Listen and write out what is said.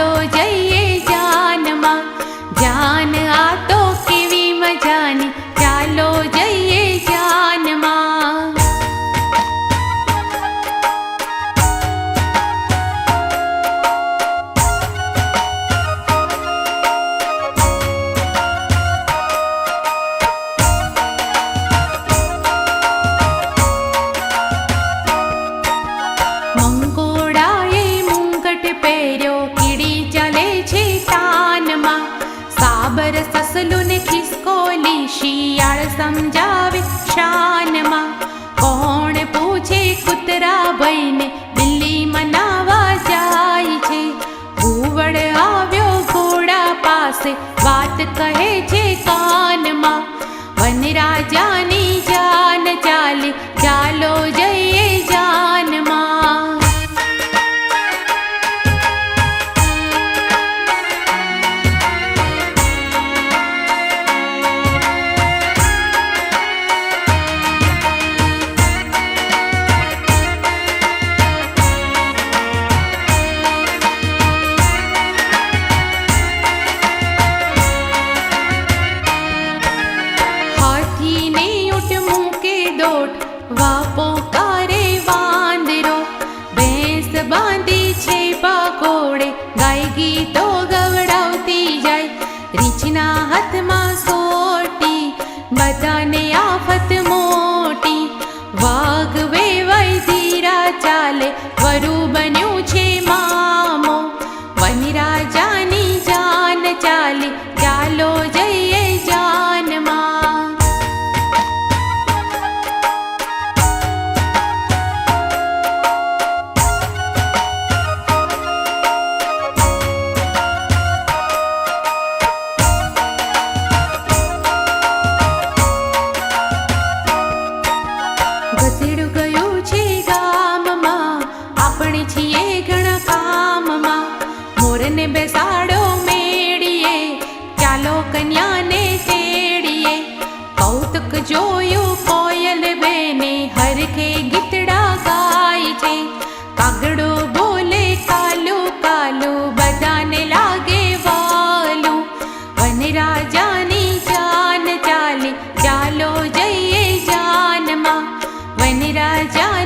ચાલો જઈએ જાનમાં. જાન આ તો કેવી મજાની. ચાલો જઈએ જાનમાં. મંગોળાએ મુંગટ પહેર્યો. પાસે વાત કહે છે કાનમાં રીંછના હાથમાં છીએ ઘણા કામમાં. મોરને બેસાડો મેળીએ, ચાલો કન્યાને તેડીએ. કૌતુક જોયું કોયલ બેને, હરખે ગીતડા ગાય છે. કાગડો બોલે, કાલુ કાલુ, બધાને લાગે વાલું. વનરાજાની જાન ચાલી, ચાલો જઈએ જાનમાં. વન જાન